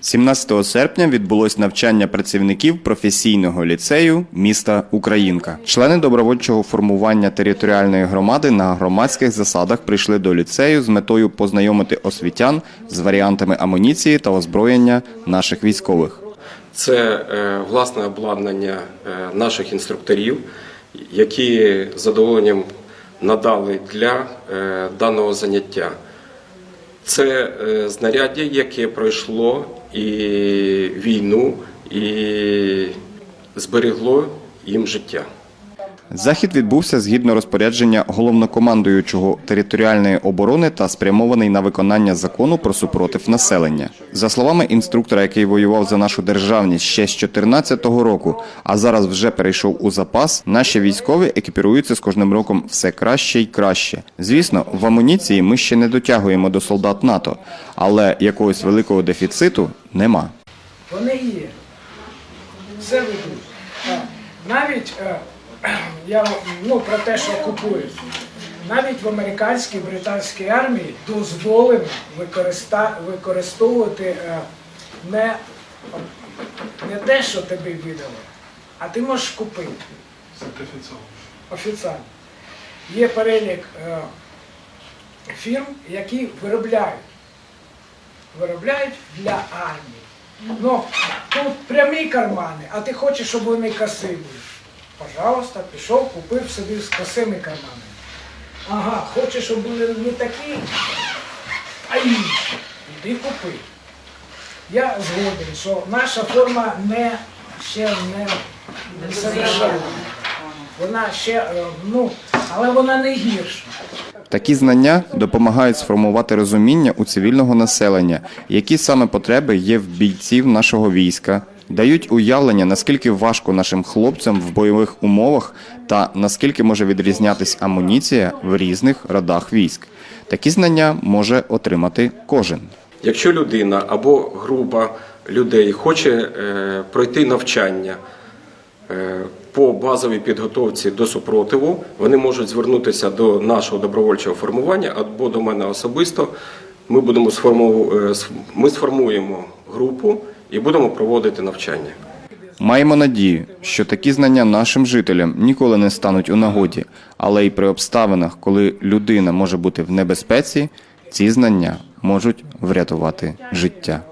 17 серпня відбулось навчання працівників професійного ліцею міста Українка. Члени добровольчого формування територіальної громади на громадських засадах прийшли до ліцею з метою познайомити освітян з варіантами амуніції та озброєння наших військових. Це е, власне обладнання е, наших інструкторів, які задоволенням надали для е, даного заняття. Це е, знаряддя, яке пройшло і війну, і зберегло їм життя. Захід відбувся згідно розпорядження головнокомандуючого територіальної оборони та спрямований на виконання закону про супротив населення. За словами інструктора, який воював за нашу державність ще з 2014 року, а зараз вже перейшов у запас, наші військові екіпіруються з кожним роком все краще й краще. Звісно, в амуніції ми ще не дотягуємо до солдат НАТО, але якогось великого дефіциту нема. Вони є. Все ведуть. Навіть е, я ну, про те, що купують. Навіть в американській британській армії дозволено використа, використовувати е, не, не те, що тобі видали, а ти можеш купити. Офіціально. Є перелік е, фірм, які виробляють. Виробляють для армії. Ну, тут прямі кармани, а ти хочеш, щоб вони косили. Пожалуйста, пішов, купив собі з косими карманами. Ага, хочеш, щоб були не такі, а інші. Іди купи. Я згоден, що наша форма не ще не, не совершенна. Вона ще, е, ну, але вона не гірша. Такі знання допомагають сформувати розуміння у цивільного населення, які саме потреби є в бійців нашого війська, дають уявлення, наскільки важко нашим хлопцям в бойових умовах та наскільки може відрізнятись амуніція в різних родах військ. Такі знання може отримати кожен. Якщо людина або група людей хоче е, пройти навчання е, по базовій підготовці до супротиву, вони можуть звернутися до нашого добровольчого формування або до мене особисто. Ми будемо сформу... е, ми сформуємо групу і будемо проводити навчання. Маємо надію, що такі знання нашим жителям ніколи не стануть у нагоді, але й при обставинах, коли людина може бути в небезпеці, ці знання можуть врятувати життя.